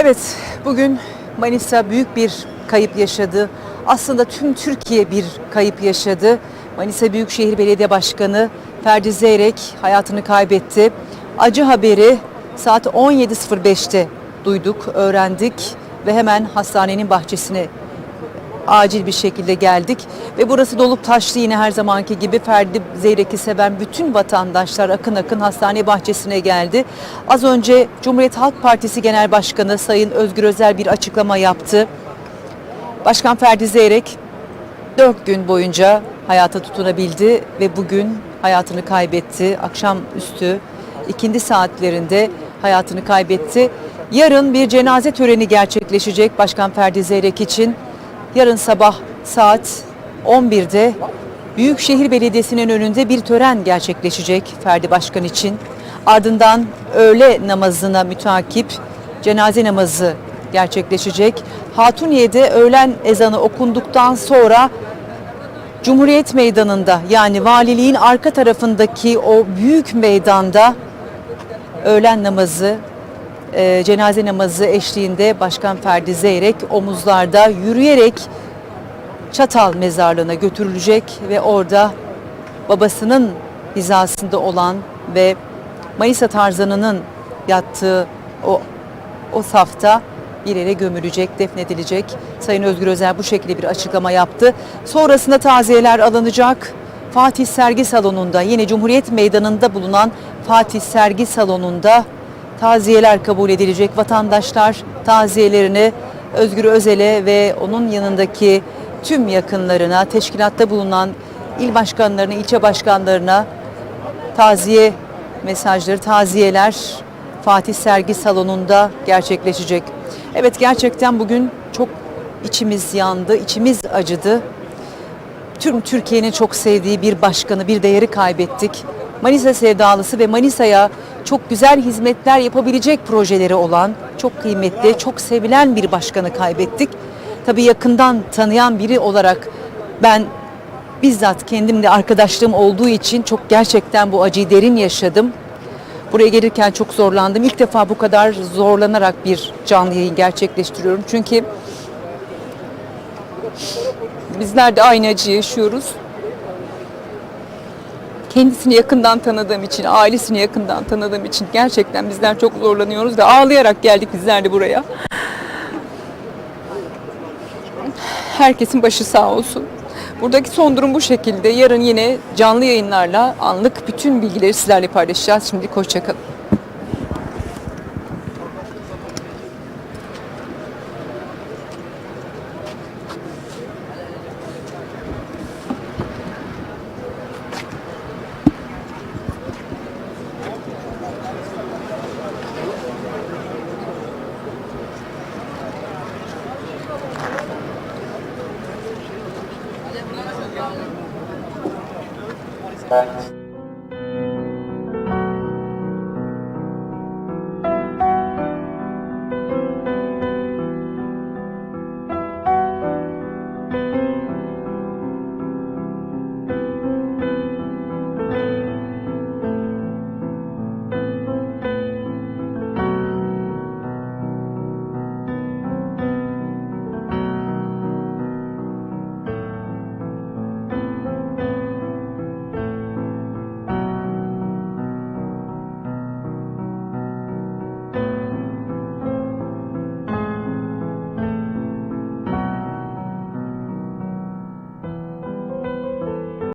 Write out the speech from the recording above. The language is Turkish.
Evet, bugün Manisa büyük bir kayıp yaşadı. Aslında tüm Türkiye bir kayıp yaşadı. Manisa Büyükşehir Belediye Başkanı Ferdi Zeyrek hayatını kaybetti. Acı haberi saat 17.05'te duyduk, öğrendik ve hemen hastanenin bahçesine acil bir şekilde geldik ve burası dolup taştı yine her zamanki gibi Ferdi Zeyrek'i seven bütün vatandaşlar akın akın hastane bahçesine geldi. Az önce Cumhuriyet Halk Partisi Genel Başkanı Sayın Özgür Özel bir açıklama yaptı. Başkan Ferdi Zeyrek 4 gün boyunca hayata tutunabildi ve bugün hayatını kaybetti. Akşamüstü ikindi saatlerinde hayatını kaybetti. Yarın bir cenaze töreni gerçekleşecek Başkan Ferdi Zeyrek için. Yarın sabah saat 11'de Büyükşehir Belediyesi'nin önünde bir tören gerçekleşecek Ferdi Başkan için. Ardından öğle namazına mütakip cenaze namazı gerçekleşecek. Hatuniye'de öğlen ezanı okunduktan sonra Cumhuriyet Meydanı'nda yani valiliğin arka tarafındaki o büyük meydanda öğlen namazı, e, cenaze namazı eşliğinde Başkan Ferdi Zeyrek omuzlarda yürüyerek Çatal mezarlığına götürülecek ve orada babasının hizasında olan ve Manisa Tarzanı'nın yattığı o o safta bir yere gömülecek, defnedilecek. Sayın Özgür Özel bu şekilde bir açıklama yaptı. Sonrasında taziyeler alınacak. Fatih Sergi Salonu'nda yine Cumhuriyet Meydanı'nda bulunan Fatih Sergi Salonu'nda taziyeler kabul edilecek. Vatandaşlar taziyelerini Özgür Özel'e ve onun yanındaki tüm yakınlarına, teşkilatta bulunan il başkanlarına, ilçe başkanlarına taziye mesajları, taziyeler Fatih Sergi Salonu'nda gerçekleşecek. Evet gerçekten bugün çok içimiz yandı, içimiz acıdı. Tüm Türkiye'nin çok sevdiği bir başkanı, bir değeri kaybettik. Manisa sevdalısı ve Manisa'ya çok güzel hizmetler yapabilecek projeleri olan, çok kıymetli, çok sevilen bir başkanı kaybettik. Tabii yakından tanıyan biri olarak ben bizzat kendimle arkadaşlığım olduğu için çok gerçekten bu acıyı derin yaşadım. Buraya gelirken çok zorlandım. İlk defa bu kadar zorlanarak bir canlı yayın gerçekleştiriyorum. Çünkü bizler de aynı acıyı yaşıyoruz. Kendisini yakından tanıdığım için, ailesini yakından tanıdığım için gerçekten bizler çok zorlanıyoruz ve ağlayarak geldik bizler de buraya. Herkesin başı sağ olsun. Buradaki son durum bu şekilde. Yarın yine canlı yayınlarla anlık bütün bilgileri sizlerle paylaşacağız. Şimdi hoşçakalın. Thanks.